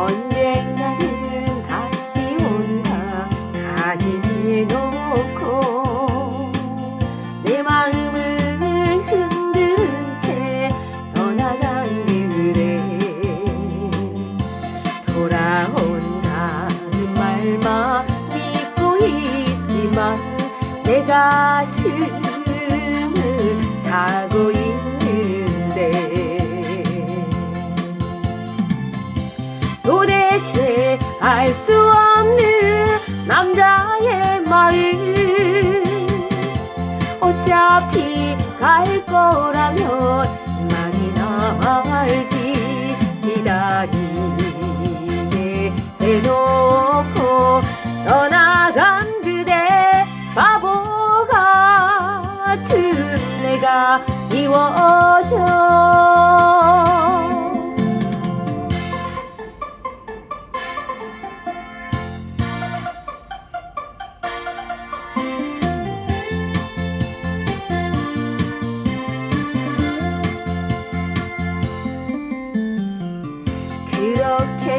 언젠가는 다시 온다. 가슴에 놓고 내 마음을 흔든 채 떠나간 그대. 돌아온다는 말만 믿고 있지만 내 가슴은 타고 있 알 수 없는 남자의 마음. 어차피 갈 거라면 말이나 알지 기다리게 해놓고 떠나간 그대 바보 같은 내가 미워져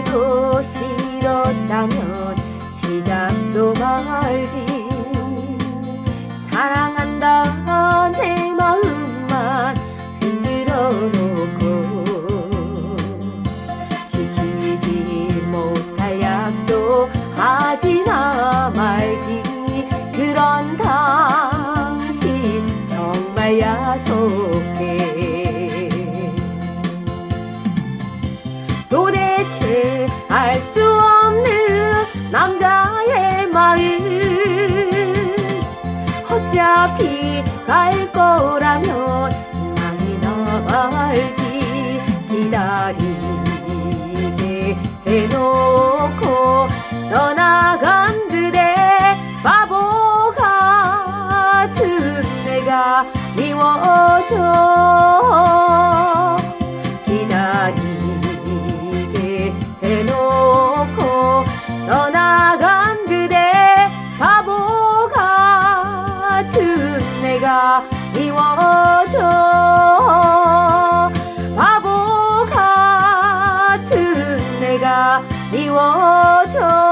그렇게도 싫었다면 시작도 말지. 사랑한다 내 마음만 흔들어 놓고 지키지 못할 약속 하지나 말지. 그런 당신 정말 야속해 도대체 알 수 없는 남자의 마음 어차피 갈 거라면 내가 미워져. 바보 같은 내가 미워져.